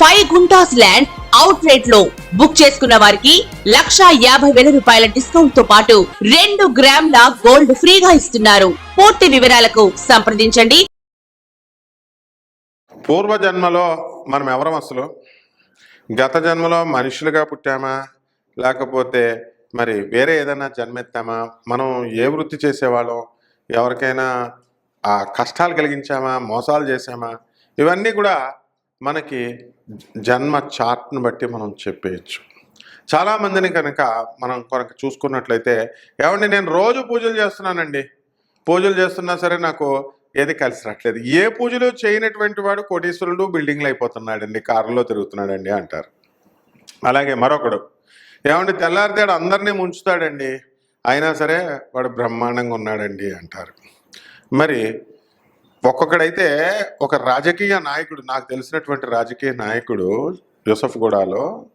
Five guntas land out రేట్లో book చేసుకున్న వారికి లక్షా యాభై వేల రూపాయల డిస్కౌంట్తో పాటు రెండు గ్రాముల గోల్డ్ ఫ్రీగా ఇస్తున్నారు. పూర్తి వివరాలకు సంప్రదించండి. పూర్వ జన్మలో మనం ఎవరం అసలు? గత జన్మలో మనుషులుగా పుట్టామా? లేకపోతే మరి వేరే ఏదైనా జన్మెత్తామా? మనం ఏ వృత్తి చేసేవాళ్ళం? ఎవరికైనా ఆ కష్టాలు కలిగించామా? మోసాలు చేసామా ఇవన్నీ కూడా మనకి జన్మ చార్ట్ను బట్టి మనం చెప్పేయచ్చు. చాలామందిని కనుక మనం కొరకు చూసుకున్నట్లయితే ఏమండి నేను రోజు పూజలు చేస్తున్నానండి. పూజలు చేస్తున్నా సరే నాకు ఏది కలిసి రావట్లేదు ఏ పూజలు చేయనటువంటి వాడు కోటీశ్వరుడు బిల్డింగ్లు అయిపోతున్నాడండి కారులో తిరుగుతున్నాడండి అంటారు. అలాగే మరొకడు ఏమండి తెల్లారితేడు అందరినీ ముంచుతాడండి అయినా సరే వాడు బ్రహ్మాండంగా ఉన్నాడండి అంటారు. మరి ఒక్కొక్కడైతే ఒక రాజకీయ నాయకుడు నాకు తెలిసినటువంటి రాజకీయ నాయకుడు యూసఫ్ గూడాలో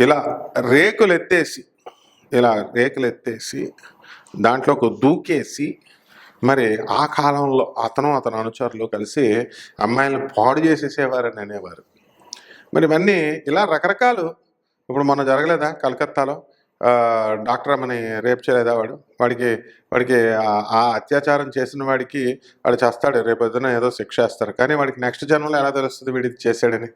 ఇలా రేకులు ఎత్తేసి ఇలా రేకులు ఎత్తేసి దాంట్లో ఒక దూకేసి మరి ఆ కాలంలో అతను అతని అనుచరులు కలిసి అమ్మాయిలను పాడు చేసేసేవారని అనేవారు. మరి ఇవన్నీ ఇలా రకరకాలు. ఇప్పుడు మొన్న జరగలేదా కలకత్తాలో? డాక్టర్ అమ్మని రేపు చేయలేదా వాడు? వాడికి వాడికి ఆ- అత్యాచారం చేసిన వాడికి వాడు చేస్తాడు. రేపు ఏదో శిక్ష వేస్తారు. కానీ వాడికి నెక్స్ట్ జన్మలో ఎలా తెలుస్తుంది వీడికి చేశాడని?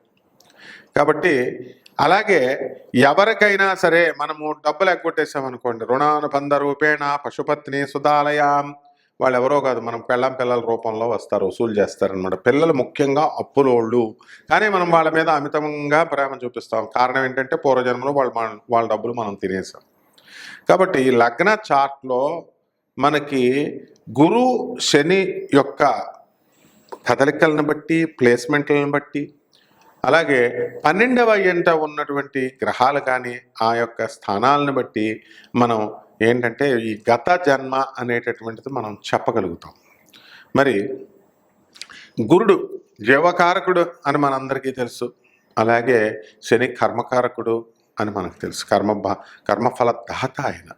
కాబట్టి అలాగే ఎవరికైనా సరే మనము డబ్బులు ఎగ్గొట్టేసామనుకోండి రుణానుబంధ రూపేణ పశుపత్ని సుధాలయాం. వాళ్ళు ఎవరో కాదు మనం పెళ్ళం పిల్లల రూపంలో వస్తారు వసూలు చేస్తారనమాట పిల్లలు ముఖ్యంగా అప్పులోళ్ళు. కానీ మనం వాళ్ళ మీద అమితంగా ప్రేమ చూపిస్తాం. కారణం ఏంటంటే పూర్వజన్మలో వాళ్ళు వాళ్ళ డబ్బులు మనం తినేసాం. కాబట్టి ఈ లగ్న చార్ట్లో మనకి గురు శని యొక్క కదలికలను బట్టి ప్లేస్మెంట్లను బట్టి అలాగే పన్నెండవ ఎంట ఉన్నటువంటి గ్రహాలు కానీ ఆ యొక్క స్థానాలను బట్టి మనం ఏంటంటే ఈ గత జన్మ అనేటటువంటిది మనం చెప్పగలుగుతాం. మరి గురుడు జీవకారకుడు అని మనందరికీ తెలుసు. అలాగే శని కర్మకారకుడు అని మనకు తెలుసు. కర్మ కర్మఫల దాత ఆయన.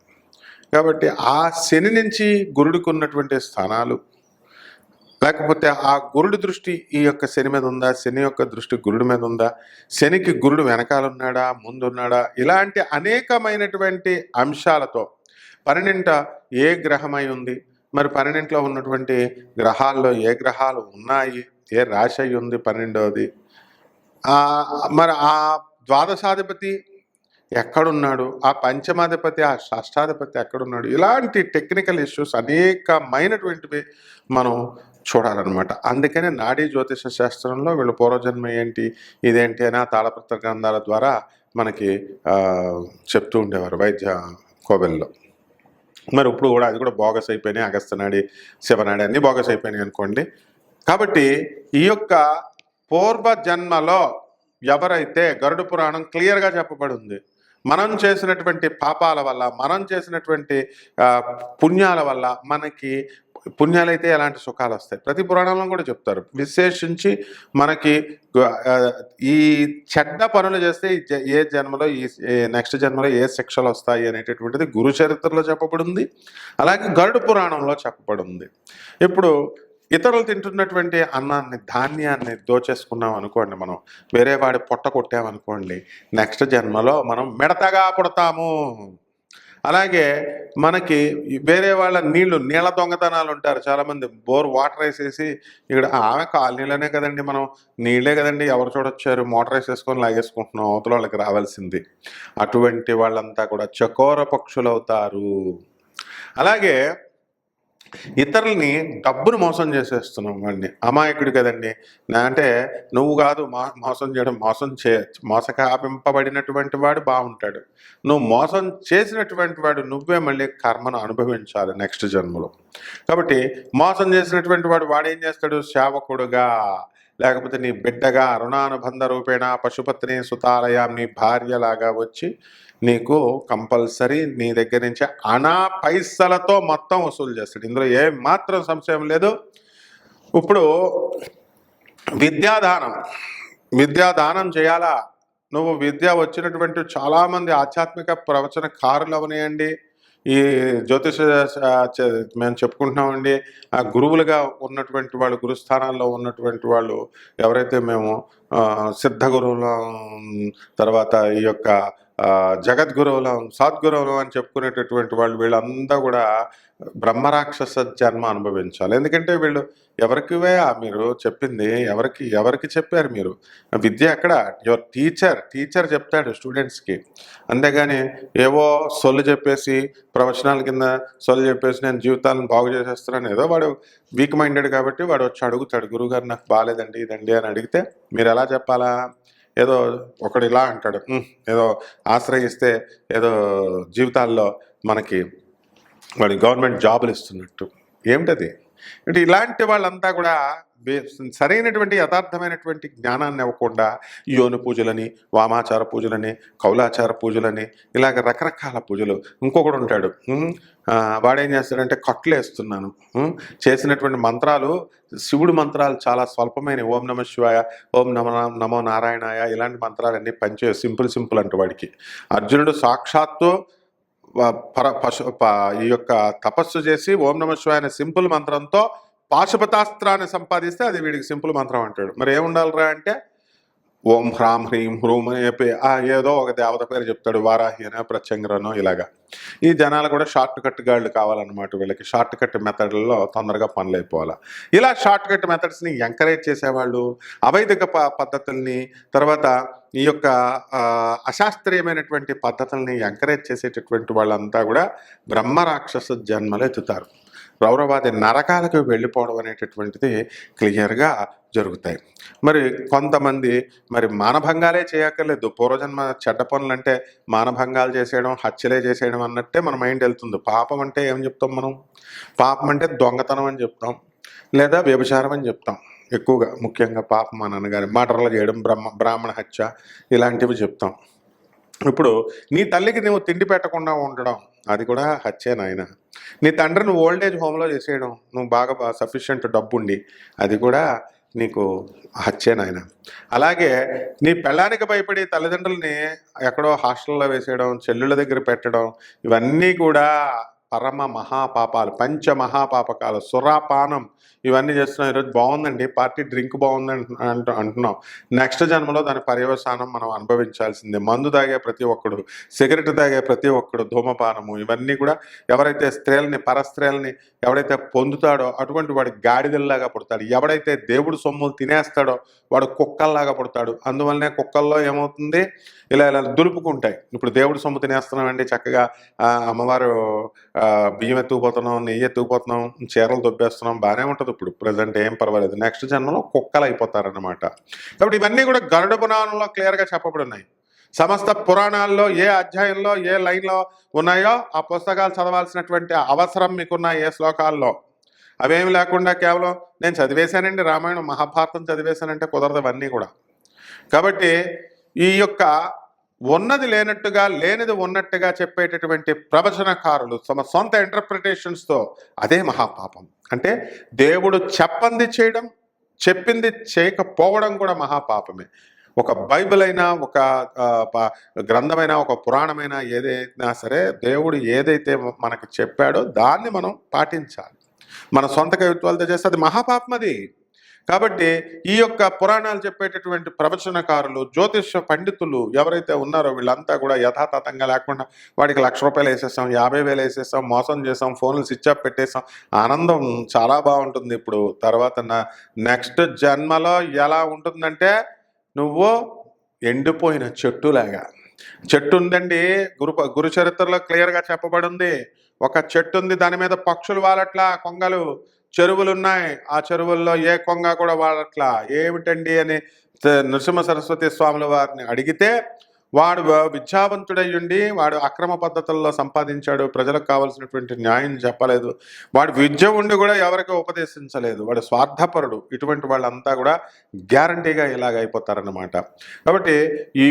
కాబట్టి ఆ శని నుంచి గురుడికి ఉన్నటువంటి స్థానాలు లేకపోతే ఆ గురుడి దృష్టి ఈ యొక్క శని మీద ఉందా శని యొక్క దృష్టి గురుడి మీద ఉందా శనికి గురుడు వెనకాలన్నాడా ముందున్నాడా ఇలాంటి అనేకమైనటువంటి అంశాలతో పన్నెండింట ఏ గ్రహమై ఉంది? మరి పన్నెండింట్లో ఉన్నటువంటి గ్రహాల్లో ఏ గ్రహాలు ఉన్నాయి? ఏ రాశి అయి ఉంది పన్నెండవది మరి ఆ ద్వాదశాధిపతి ఎక్కడున్నాడు? ఆ పంచమాధిపతి ఆ షష్టాధిపతి ఎక్కడున్నాడు? ఇలాంటి టెక్నికల్ ఇష్యూస్ అనేకమైనటువంటివి మనం చూడాలన్నమాట. అందుకనే నాడీ జ్యోతిష శాస్త్రంలో వీళ్ళు పూర్వజన్మ ఏంటి? ఇదేంటి అని ఆ తాళపత్ర గ్రంథాల ద్వారా మనకి చెప్తూ ఉండేవారు వైద్య కోవెల్లో. మరి ఇప్పుడు కూడా అది కూడా బోగస్ అయిపోయినాయి అగస్తనాడి శివనాడి అన్నీ బోగస్ అయిపోయినాయి అనుకోండి. కాబట్టి ఈ యొక్క పూర్వ జన్మలో ఎవరైతే గరుడ పురాణం క్లియర్గా చెప్పబడింది మనం చేసినటువంటి పాపాల వల్ల మనం చేసినటువంటి పుణ్యాల వల్ల మనకి పుణ్యాలైతే ఎలాంటి సుఖాలు వస్తాయి ప్రతి పురాణంలో కూడా చెప్తారు. విశేషించి మనకి ఈ చెడ్డ పనులు చేస్తే జ- ఏ జన్మలో ఈ నెక్స్ట్ జన్మలో ఏ శిక్షలు వస్తాయి అనేటటువంటిది గురు చరిత్రలో చెప్పబడింది. అలాగే గరుడు పురాణంలో చెప్పబడింది. ఇప్పుడు ఇతరులు తింటున్నటువంటి అన్నాన్ని ధాన్యాన్ని దోచేసుకున్నాం అనుకోండి మనం వేరే వాడి పొట్ట కొట్టామనుకోండి నెక్స్ట్ జన్మలో మనం మిడతగా పుడతాము. అలాగే మనకి వేరే వాళ్ళ నీళ్ళు నీళ్ళ దొంగతనాలు ఉంటారు. చాలామంది బోర్ వాటర్ వేసేసి ఇక్కడ ఆమె కాలనీలోనే కదండి మనం. నీళ్ళే కదండి ఎవరు చూడొచ్చారు? మోటార్ వేసేసుకొని లాగేసుకుంటున్నాం. అవతల వాళ్ళకి రావాల్సింది. అటువంటి వాళ్ళంతా కూడా చకోర పక్షులు అవుతారు అలాగే ఇతరుల్ని డబ్బును మోసం చేసేస్తున్నాం వాడిని. అమాయకుడు కదండి. అంటే నువ్వు కాదు మా మోసం చేయడం మోసం చే మోసకాపింపబడినటువంటి వాడు బాగుంటాడు. నువ్వు మోసం చేసినటువంటి వాడు నువ్వే మళ్ళీ కర్మను అనుభవించాలి నెక్స్ట్ జన్మలో. కాబట్టి మోసం చేసినటువంటి వాడు వాడేం చేస్తాడు? సేవకుడుగా లేకపోతే నీ బిడ్డగా రుణానుబంధ రూపేణ పశుపత్ని సుతాలయం నీ భార్యలాగా వచ్చి నీకు కంపల్సరీ నీ దగ్గర నుంచి అనా పైసలతో మొత్తం వసూలు చేస్తాడు. ఇందులో ఏ మాత్రం సంశయం లేదు. ఇప్పుడు విద్యాదానం. విద్యాదానం చేయాలా? నువ్వు విద్య వచ్చినటువంటి చాలామంది ఆధ్యాత్మిక ప్రవచనకారులు అవనియండి ఈ జ్యోతిష మేము చెప్పుకుంటున్నామండి. ఆ గురువులుగా ఉన్నటువంటి వాళ్ళు గురుస్థానాల్లో ఉన్నటువంటి వాళ్ళు ఎవరైతే మేము సిద్ధ గురువులం తర్వాత ఈ యొక్క జగద్గురువులం సద్గురువులం అని చెప్పుకునేటటువంటి వాళ్ళు వీళ్ళంతా కూడా బ్రహ్మరాక్షస జన్మ అనుభవించాలి. ఎందుకంటే వీళ్ళు ఎవరికివే మీరు చెప్పింది ఎవరికి ఎవరికి చెప్పారు మీరు? విద్య ఎక్కడ? యువర్ టీచర్ టీచర్ చెప్తాడు స్టూడెంట్స్కి. అంతేగాని ఏవో సొల్లు చెప్పేసి ప్రవచనాల కింద సొల్లు చెప్పేసి నేను జీవితాలను బాగు చేసేస్తున్నాను. ఏదో వాడు వీక్ మైండెడ్ కాబట్టి వాడు వచ్చి అడుగుతాడు గురుగారు నాకు బాగాలేదండి ఇదండి అని అడిగితే మీరు ఎలా చెప్పాలా? ఏదో ఒకడు ఇలా అంటాడు. "ఉమ్, ఏదో ఆశ్రయిస్తే ఏదో జీవితాల్లో మనకి వాడి గవర్నమెంట్ జాబులు ఇస్తున్నట్టు. ఏమిటది? అంటే ఇలాంటి వాళ్ళంతా కూడా సరైనటువంటి యథార్థమైనటువంటి జ్ఞానాన్ని ఇవ్వకుండా యోని పూజలని వామాచార పూజలని కౌలాచార పూజలని ఇలాగ రకరకాల పూజలు. ఇంకొకడు ఉంటాడు. వాడేం చేస్తాడంటే కట్లు వేస్తున్నాను. చేసినటువంటి మంత్రాలు శివుడు మంత్రాలు చాలా స్వల్పమైన ఓం నమ శివాయ ఓం నమ నమో నారాయణాయ ఇలాంటి మంత్రాలన్నీ పనిచే సింపుల్ సింపుల్ అంట వాడికి. అర్జునుడు సాక్షాత్తు పర పశు ఈ యొక్క తపస్సు చేసి ఓం నమ శివాయ అనే సింపుల్ మంత్రంతో పాశుపతాస్త్రాన్ని సంపాదిస్తే అది వీడికి సింపుల్ మంత్రం అంటాడు. మరి ఏముండాలిరా అంటే ఓం హ్రాం హ్రీం హ్రూం అని చెప్పి ఏదో ఒక దేవత పేరు చెప్తాడు వారాహి అనో ప్రత్యంగరనో ఇలాగా. ఈ జనాలు కూడా షార్ట్ కట్ గాళ్ళు కావాలన్నమాట వీళ్ళకి. షార్ట్ కట్ మెథడ్లలో తొందరగా పనులు అయిపోవాలి. ఇలా షార్ట్ కట్ మెథడ్స్ని ఎంకరేజ్ చేసేవాళ్ళు అవైదిక ప పద్ధతుల్ని తర్వాత ఈ యొక్క అశాస్త్రీయమైనటువంటి పద్ధతుల్ని ఎంకరేజ్ చేసేటటువంటి వాళ్ళంతా కూడా బ్రహ్మ రాక్షస జన్మలు ఎత్తుతారు. రౌరవాది నరకాలకు వెళ్ళిపోవడం అనేటటువంటిది క్లియర్గా జరుగుతాయి. మరి కొంతమంది మరి మానభంగాలే చేయక్కర్లేదు. పూర్వజన్మ చెడ్డ పనులు అంటే మానభంగాలు చేసేయడం హత్యలే చేసేయడం అన్నట్టే మన మైండ్ వెళ్తుంది. పాపం అంటే ఏం చెప్తాం మనం? పాపం అంటే దొంగతనం అని చెప్తాం. లేదా వ్యభిచారం అని చెప్తాం. ఎక్కువగా ముఖ్యంగా పాపం అని అనగానే మటర్లు చేయడం బ్రహ్మ బ్రాహ్మణ హత్య ఇలాంటివి చెప్తాం. ఇప్పుడు నీ తల్లికి నువ్వు తిండి పెట్టకుండా ఉండడం అది కూడా హత్యే నాయన. నీ తండ్రిని ఓల్డేజ్ హోమ్లో చేసేయడం నువ్వు బాగా సఫిషియంట్ డబ్బు ఉండి అది కూడా నీకు హత్యే నాయన. అలాగే నీ పెళ్ళానికి భయపడి తల్లిదండ్రుల్ని ఎక్కడో హాస్టల్లో వేసేయడం చెల్లుల దగ్గర పెట్టడం ఇవన్నీ కూడా పరమ మహాపాపాలు పంచ మహాపాపకాలు సురాపానం ఇవన్నీ చేస్తున్నాం. ఈరోజు బాగుందండి. పార్టీ డ్రింక్ బాగుందని అంటు అంటున్నాం. నెక్స్ట్ జన్మలో దాని పర్యవసానం మనం అనుభవించాల్సిందే. మందు తాగే ప్రతి ఒక్కడు సిగరెట్ తాగే ప్రతి ఒక్కడు ధూమపానము ఇవన్నీ కూడా ఎవరైతే స్త్రీలని పరస్త్రీలని ఎవడైతే పొందుతాడో అటువంటి వాడి గాడిదల్లాగా పుడతాడు. ఎవడైతే దేవుడు సొమ్ములు తినేస్తాడో వాడు కుక్కల్లాగా పుడతాడు. అందువల్లనే కుక్కల్లో ఏమవుతుంది? ఇలా ఇలా దులుపుకుంటాయి. ఇప్పుడు దేవుడు సొమ్ము తినేస్తున్నామండి చక్కగా. అమ్మవారు బియ్యం ఎత్తుకుపోతున్నాం నెయ్యి ఎత్తుకుపోతున్నాం చీరలు దొబ్బేస్తున్నాం బాగానే ఉంటుంది ఇప్పుడు. ప్రజెంట్ ఏం పర్వాలేదు. నెక్స్ట్ జన్మలో కుక్కలు అయిపోతారన్నమాట. కాబట్టి ఇవన్నీ కూడా గరుడ పురాణంలో క్లియర్గా చెప్పబడున్నాయి. సమస్త పురాణాల్లో ఏ అధ్యాయంలో ఏ లైన్లో ఉన్నాయో ఆ పుస్తకాలు చదవాల్సినటువంటి అవసరం మీకున్న ఏ శ్లోకాల్లో. అవేమి లేకుండా కేవలం నేను చదివేశానండి రామాయణం మహాభారతం చదివేశానంటే కుదరదు అవన్నీ కూడా. కాబట్టి ఈ యొక్క ఉన్నది లేనట్టుగా లేనిది ఉన్నట్టుగా చెప్పేటటువంటి ప్రవచనకారులు తమ సొంత ఇంటర్ప్రిటేషన్స్తో అదే మహాపాపం. అంటే దేవుడు చెప్పంది చేయడం చెప్పింది చేయకపోవడం కూడా మహాపాపమే. ఒక బైబిల్ అయినా ఒక ప- గ్రంథమైనా ఒక పురాణమైనా ఏదైనా సరే దేవుడు ఏదైతే మనకు చెప్పాడో దాన్ని మనం పాటించాలి. మన సొంత కవిత్వాలతో చేస్తే అది మహాపాపం అది కాబట్టి ఈ యొక్క పురాణాలు చెప్పేటటువంటి ప్రవచనకారులు జ్యోతిష పండితులు ఎవరైతే ఉన్నారో వీళ్ళంతా కూడా యథాతథంగా లేకుండా వాడికి లక్ష రూపాయలు వేసేస్తాం యాభై వేలు వేసేస్తాం మోసం చేసాం ఫోన్లు స్విచ్ ఆఫ్ పెట్టేసాం ఆనందం చాలా బాగుంటుంది ఇప్పుడు. తర్వాత నెక్స్ట్ జన్మలో ఎలా ఉంటుందంటే నువ్వు ఎండిపోయిన చెట్టులాగా. చెట్టు ఉందండి గురు గురు చరిత్రలో క్లియర్గా చెప్పబడి ఉంది ఒక చెట్టు ఉంది దాని మీద పక్షులు వాలట్లా కొంగలు చెరువులు ఉన్నాయి ఆ చెరువుల్లో ఏ కొంగ కూడా వాడట్లా ఏమిటండి అని నృసింహ సరస్వతి స్వాముల వారిని అడిగితే వాడు విద్యావంతుడయ్యుండి విద్యావంతుడై ఉండి వాడు అక్రమ పద్ధతుల్లో సంపాదించాడు ప్రజలకు కావాల్సినటువంటి న్యాయం చెప్పలేదు. వాడు విద్య ఉండి కూడా ఎవరికి ఉపదేశించలేదు. వాడు స్వార్థపరుడు. ఇటువంటి వాళ్ళంతా కూడా గ్యారంటీగా ఇలాగ కాబట్టి ఈ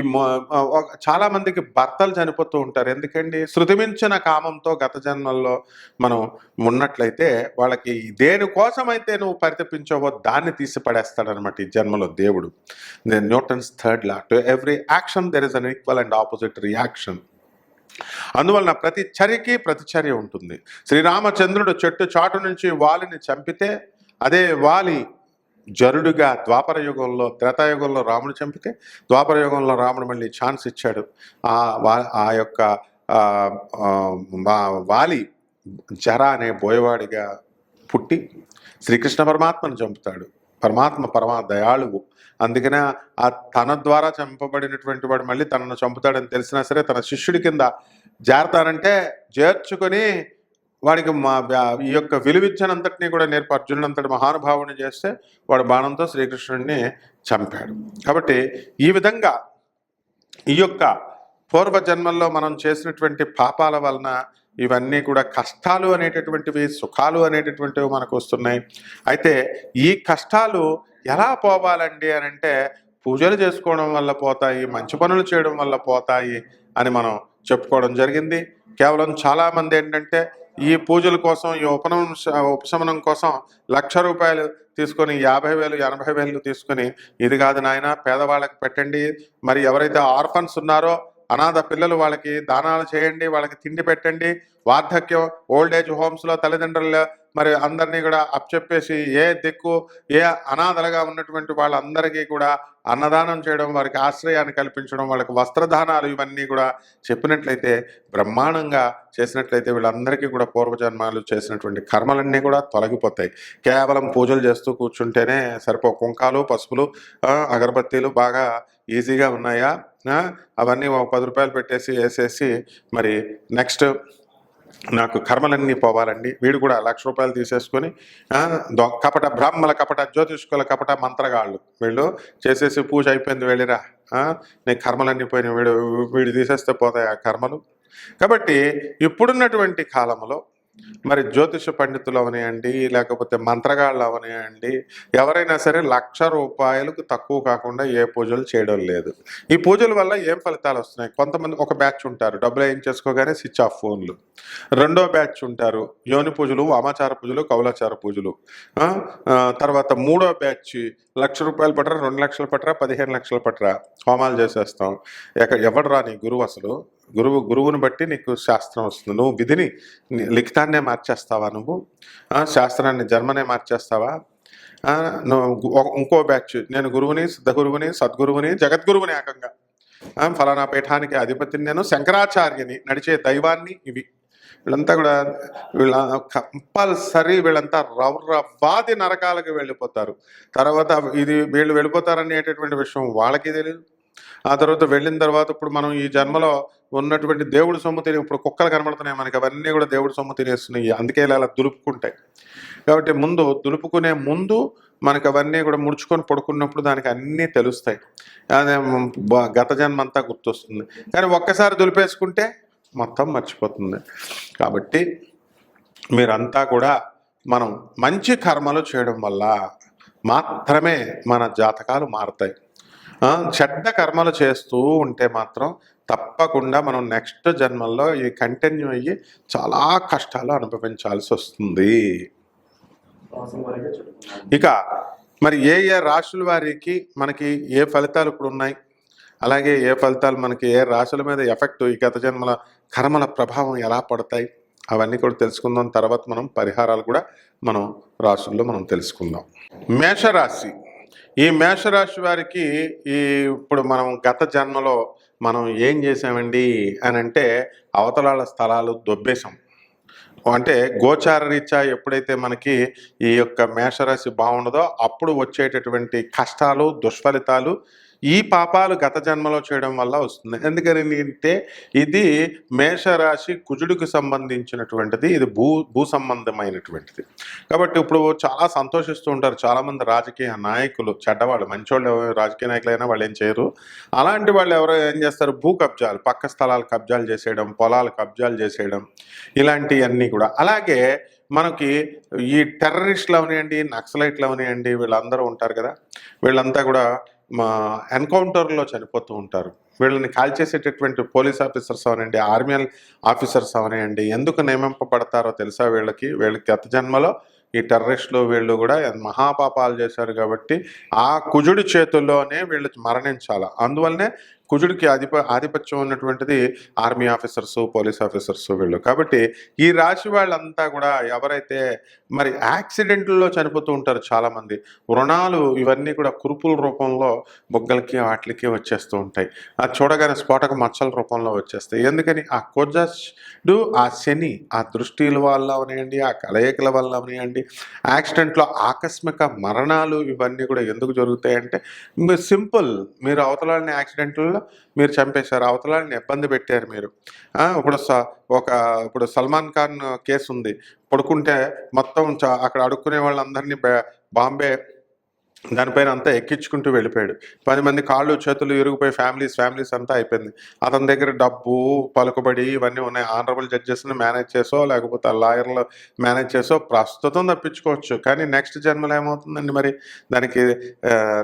చాలామందికి భర్తలు చనిపోతూ ఉంటారు. ఎందుకండి? శృతిమించిన కామంతో గత జన్మల్లో మనం ఉన్నట్లయితే వాళ్ళకి దేనికోసమైతే నువ్వు పరితపించావో దాన్ని తీసి పడేస్తాడనమాట ఈ జన్మలో దేవుడు. Newton's third law to every action there is an equal and opposite reaction అందువలన ప్రతి చర్యకి ప్రతిచర్య ఉంటుంది. శ్రీరామచంద్రుడు చెట్టు చాటు నుంచి వాలిని చంపితే అదే వాలి జరుడుగా ద్వాపర యుగంలో త్రేతాయుగంలో రాముడు చంపితే ద్వాపర యుగంలో రాముడు మళ్ళీ ఛాన్స్ ఇచ్చాడు. ఆ వా ఆ యొక్క వాలి జర అనే బోయవాడిగా పుట్టి శ్రీకృష్ణ పరమాత్మను చంపుతాడు. పరమాత్మ పరమా దయాళువు. అందుకనే ఆ తన ద్వారా చంపబడినటువంటి వాడు మళ్ళీ తనను చంపుతాడని తెలిసినా సరే తన శిష్యుడి కింద జారతానంటే చేర్చుకొని వాడికి మా ఈ యొక్క విలువిద్యనంతటినీ కూడా నేర్పు అర్జునుడంతటి మహానుభావుని చేస్తే వాడు బాణంతో శ్రీకృష్ణుడిని చంపాడు. కాబట్టి ఈ విధంగా ఈ యొక్క పూర్వ జన్మల్లో మనం చేసినటువంటి పాపాల వలన ఇవన్నీ కూడా కష్టాలు అనేటటువంటివి సుఖాలు అనేటటువంటివి మనకు వస్తున్నాయి. అయితే ఈ కష్టాలు ఎలా పోవాలండి అని అంటే పూజలు చేసుకోవడం వల్ల పోతాయి మంచి పనులు చేయడం వల్ల పోతాయి అని మనం చెప్పుకోవడం జరిగింది. కేవలం చాలామంది ఏంటంటే ఈ పూజల కోసం ఈ ఉపనం ఉపశమనం కోసం లక్ష రూపాయలు తీసుకొని యాభై వేలు ఎనభై వేలు తీసుకొని ఇది కాదు నాయన పేదవాళ్ళకి పెట్టండి. మరి ఎవరైతే ఆర్ఫన్స్ ఉన్నారో అనాథ పిల్లలు వాళ్ళకి దానాలు చేయండి వాళ్ళకి తిండి పెట్టండి. వార్ధక్యం ఓల్డ్ ఏజ్ హోమ్స్లో తల్లిదండ్రులు మరి అందరినీ కూడా అప్పచెప్పేసి ఏ దిక్కు ఏ అనాథలుగా ఉన్నటువంటి వాళ్ళందరికీ కూడా అన్నదానం చేయడం వారికి ఆశ్రయాన్ని కల్పించడం వాళ్ళకి వస్త్రదానాలు ఇవన్నీ కూడా చెప్పినట్లయితే బ్రహ్మాండంగా చేసినట్లయితే వీళ్ళందరికీ కూడా పూర్వజన్మాలు చేసినటువంటి కర్మలన్నీ కూడా తొలగిపోతాయి. కేవలం పూజలు చేస్తూ కూర్చుంటేనే సరిపో కుంకాలు పసుపులు అగరబత్తీలు బాగా ఈజీగా ఉన్నాయా? అవన్నీ ఒక పది రూపాయలు పెట్టేసి వేసేసి మరి నెక్స్ట్ నాకు కర్మలన్నీ పోవాలండి. వీడు కూడా లక్ష రూపాయలు తీసేసుకొని దొ- కపట బ్రాహ్మల కపట జ్యోతిష్కుల కపట మంత్రగాళ్ళు వీళ్ళు చేసేసి పూజ అయిపోయింది వెళ్ళిరా. నేను నీ కర్మలన్నీ పోయినాయి వీడు వీడు తీసేస్తే పోతాయి ఆ కర్మలు. కాబట్టి ఇప్పుడున్నటువంటి కాలంలో మరి జ్యోతిష పండితులు అవనియండి లేకపోతే మంత్రగాళ్ళు అవనియండి ఎవరైనా సరే లక్ష రూపాయలకు తక్కువ కాకుండా ఏ పూజలు చేయడం లేదు. ఈ పూజల వల్ల ఏం ఫలితాలు వస్తున్నాయి? కొంతమంది ఒక బ్యాచ్ ఉంటారు డబ్బులు ఏం చేసుకోగానే స్విచ్ ఆఫ్ ఫోన్లు. రెండో బ్యాచ్ ఉంటారు యోని పూజలు వామాచార పూజలు కౌలాచార పూజలు. తర్వాత మూడో బ్యాచ్ లక్ష రూపాయలు పట్టరా రెండు లక్షలు పట్టరా పదిహేను లక్షలు పట్టరా హోమాలు చేసేస్తాం. ఎక్కడ ఎవడరా నీ గురువు అసలు? గురువు గురువుని బట్టి నీకు శాస్త్రం వస్తుంది. నువ్వు విధిని లిఖితాన్నే మార్చేస్తావా నువ్వు? ఆ, శాస్త్రాన్ని జన్మనే మార్చేస్తావా? నువ్వు ఒక- ఇంకో బ్యాచ్. నేను గురువుని సిద్ధ గురువుని సద్గురువుని జగద్గురువుని ఏకంగా. ఫలానా పీఠానికి అధిపతిని నేను శంకరాచార్యని నడిచే దైవాన్ని ఇవి. వీళ్ళంతా కూడా వీళ్ళ కంపల్సరీ వీళ్ళంతా రవ్రవాది నరకాలకు వెళ్ళిపోతారు. తర్వాత ఇది వీళ్ళు వెళ్ళిపోతారనేటటువంటి విషయం వాళ్ళకి తెలియదు ఆ తర్వాత వెళ్ళిన తర్వాత ఇప్పుడు మనం ఈ జన్మలో ఉన్నటువంటి దేవుడు సొమ్ము తిని ఇప్పుడు కుక్కలు కనబడుతున్నాయి మనకి అవన్నీ కూడా దేవుడు సొమ్ము తినేస్తున్నాయి. అందుకే ఇలా దులుపుకుంటాయి. కాబట్టి ముందు దులుపుకునే ముందు మనకి అవన్నీ కూడా ముడుచుకొని పడుకున్నప్పుడు దానికి అన్నీ తెలుస్తాయి. అదే గత జన్మ అంతా గుర్తొస్తుంది. కానీ ఒక్కసారి దులిపేసుకుంటే మొత్తం మర్చిపోతుంది. కాబట్టి మీరంతా కూడా మనం మంచి కర్మలు చేయడం వల్ల మాత్రమే మన జాతకాలు మారుతాయి. చెడ్డ కర్మలు చేస్తూ ఉంటే మాత్రం తప్పకుండా మనం నెక్స్ట్ జన్మల్లో ఈ కంటిన్యూ అయ్యి చాలా కష్టాలు అనుభవించాల్సి వస్తుంది. ఇక మరి ఏ ఏ రాశుల వారికి మనకి ఏ ఫలితాలు ఇప్పుడు ఉన్నాయి? అలాగే ఏ ఫలితాలు మనకి ఏ రాశుల మీద ఎఫెక్ట్ ఈ గత జన్మల కర్మల ప్రభావం ఎలా పడతాయి? అవన్నీ కూడా తెలుసుకుందాం. తర్వాత మనం పరిహారాలు కూడా మనం రాశుల్లో మనం తెలుసుకుందాం. మేషరాశి. ఈ మేషరాశి వారికి ఈ ఇప్పుడు మనం గత జన్మలో మనం ఏం చేసామండి అని అంటే అవతలాల స్థలాలు దొబ్బేశాం. అంటే గోచార రీత్యా ఎప్పుడైతే మనకి ఈ యొక్క మేషరాశి బాగుండదో అప్పుడు వచ్చేటటువంటి కష్టాలు దుష్ఫలితాలు ఈ పాపాలు గత జన్మలో చేయడం వల్ల వస్తుంది. ఎందుకని అంటే ఇది మేషరాశి కుజుడికి సంబంధించినటువంటిది ఇది భూ భూ సంబంధమైనటువంటిది. కాబట్టి ఇప్పుడు చాలా సంతోషిస్తూ ఉంటారు చాలామంది రాజకీయ నాయకులు చెడ్డవాళ్ళు మంచోళ్ళు రాజకీయ నాయకులైనా వాళ్ళు ఏం చేయరు. అలాంటి వాళ్ళు ఎవరో ఏం చేస్తారు? భూ కబ్జాలు పక్క స్థలాలు కబ్జాలు చేసేయడం పొలాలు కబ్జాలు చేసేయడం ఇలాంటివన్నీ కూడా. అలాగే మనకి ఈ టెర్రరిస్టులు అవనివ్వండి నక్సలైట్లు అవనివ్వండి వీళ్ళందరూ ఉంటారు కదా. వీళ్ళంతా కూడా మా ఎన్కౌంటర్లో చనిపోతూ ఉంటారు. వీళ్ళని కాల్ చేసేటటువంటి పోలీస్ ఆఫీసర్స్ అవనండి ఆర్మీ ఆఫీసర్స్ అవనండి ఎందుకు నియమింపబడతారో తెలుసా వీళ్ళకి? వీళ్ళకి గత జన్మలో ఈ టెర్రరిస్టులు వీళ్ళు కూడా మహాపాపాలు చేశారు కాబట్టి ఆ కుజుడి చేతుల్లోనే వీళ్ళు మరణించాలి. అందువల్లనే కుజుడికి ఆధిప ఆధిపత్యం ఉన్నటువంటిది ఆర్మీ ఆఫీసర్స్ పోలీస్ ఆఫీసర్స్ వీళ్ళు. కాబట్టి ఈ రాశి వాళ్ళంతా కూడా ఎవరైతే మరి యాక్సిడెంట్లో చనిపోతూ ఉంటారు చాలామంది రుణాలు ఇవన్నీ కూడా కురుపుల రూపంలో బొగ్గలకి వాటికి వచ్చేస్తూ ఉంటాయి. అది చూడగానే స్ఫోటక మచ్చల రూపంలో వచ్చేస్తాయి. ఎందుకని? ఆ కుజుడు ఆ శని ఆ దృష్టిల వల్ల అవనియండి ఆ కలయికల వల్ల అవనియండి యాక్సిడెంట్లో ఆకస్మిక మరణాలు ఇవన్నీ కూడా ఎందుకు జరుగుతాయంటే మీరు సింపుల్ మీరు అవతలని యాక్సిడెంట్లో మీరు చంపేశారు అవతలని ఇబ్బంది పెట్టారు మీరు. ఆ, ఇప్పుడు స- ఒక ఇప్పుడు సల్మాన్ ఖాన్ కేసు ఉంది పడుకుంటే మొత్తం అక్కడ అడుక్కునే వాళ్ళందరినీ బాంబే దానిపైన అంతా ఎక్కించుకుంటూ వెళ్ళిపోయాడు. పది మంది కాళ్ళు చేతులు ఇరిగిపోయి ఫ్యామిలీస్ ఫ్యామిలీస్ అంతా అయిపోయింది. అతని దగ్గర డబ్బు పలుకుబడి ఇవన్నీ ఉన్నాయి. ఆనరబుల్ జడ్జెస్ని మేనేజ్ చేసో లేకపోతే ఆ లాయర్లు మేనేజ్ చేసో ప్రస్తుతం తప్పించుకోవచ్చు. కానీ నెక్స్ట్ జన్మలో ఏమవుతుందండి మరి? దానికి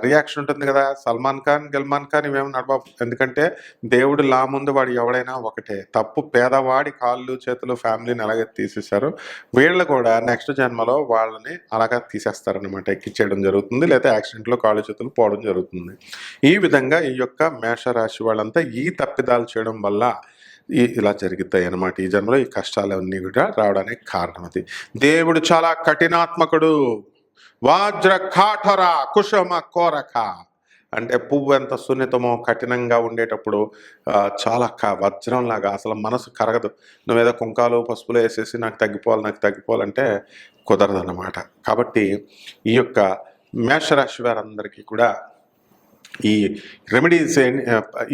రియాక్షన్ ఉంటుంది కదా. సల్మాన్ ఖాన్ గల్మాన్ ఖాన్ ఇవేమి నడబాబు ఎందుకంటే దేవుడు లా ముందు వాడు ఎవడైనా ఒకటే. తప్పు పేదవాడి కాళ్ళు చేతులు ఫ్యామిలీని అలాగే తీసేశారు వీళ్ళు కూడా నెక్స్ట్ జన్మలో వాళ్ళని అలాగా తీసేస్తారనమాట ఎక్కించేయడం జరుగుతుంది. లేదా యాక్సిడెంట్లో కాళ్ళు చేతులు పోవడం జరుగుతుంది. ఈ విధంగా ఈ యొక్క మేషరాశి వాళ్ళంతా ఈ తప్పిదాలు చేయడం వల్ల ఈ ఇలా జరుగుతాయి అన్నమాట. ఈ జన్మలో ఈ కష్టాలన్నీ కూడా రావడానికి కారణం అది. దేవుడు చాలా కఠినాత్మకుడు. వాజ్ర కాఠర కుషమ కోరక. అంటే పువ్వు ఎంత సున్నితమో కఠినంగా ఉండేటప్పుడు చాలా క వజ్రంలాగా అసలు మనసు కరగదు. నువ్వేదో కుంకాలు పసుపులు వేసేసి నాకు తగ్గిపోవాలి నాకు తగ్గిపోవాలంటే కుదరదన్నమాట. కాబట్టి ఈ యొక్క మేషరాశి వారందరికీ కూడా ఈ రెమెడీస్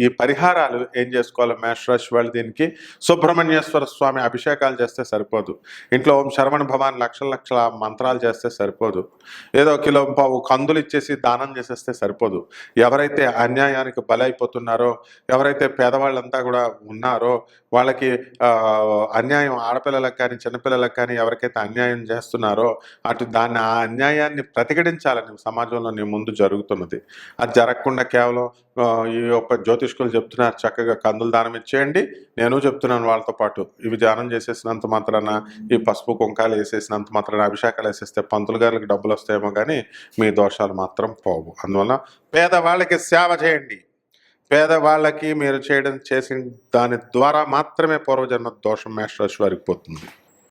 ఈ పరిహారాలు ఏం చేసుకోవాలి? మేషరాశి వాళ్ళు దీనికి సుబ్రహ్మణ్యేశ్వర స్వామి అభిషేకాలు చేస్తే సరిపోదు. ఇంట్లో ఓం శరవణ భవాన్ లక్షల లక్షల మంత్రాలు చేస్తే సరిపోదు. ఏదో కిలో పావు కందులు ఇచ్చేసి దానం చేసేస్తే సరిపోదు. ఎవరైతే అన్యాయానికి బలైపోతున్నారో ఎవరైతే పేదవాళ్ళంతా కూడా ఉన్నారో వాళ్ళకి అన్యాయం ఆడపిల్లలకు కానీ చిన్నపిల్లలకు కానీ ఎవరికైతే అన్యాయం చేస్తున్నారో అటు దాన్ని ఆ అన్యాయాన్ని ప్రతిఘటించాలని సమాజంలో నీ ముందు జరుగుతున్నది. అది జరగకుండా కేవలం ఈ యొక్క జ్యోతిష్కులు చెప్తున్నారు. చక్కగా కందులు దానం ఇచ్చేయండి. నేను చెప్తున్నాను వాళ్ళతో పాటు. ఇవి దానం చేసేసినంత మాత్రాన ఈ పసుపు కుంకాలు వేసేసినంత మాత్రాన అభిషేకాలు వేసేస్తే పంతులు గారికి డబ్బులు వస్తాయేమో కానీ మీ దోషాలు మాత్రం పోవు. అందువల్ల పేదవాళ్ళకి సేవ చేయండి. పేదవాళ్ళకి మీరు చేయడం చేసిన దాని ద్వారా మాత్రమే పూర్వజన్మ దోషం మేషరాశి వారికి పోతుంది.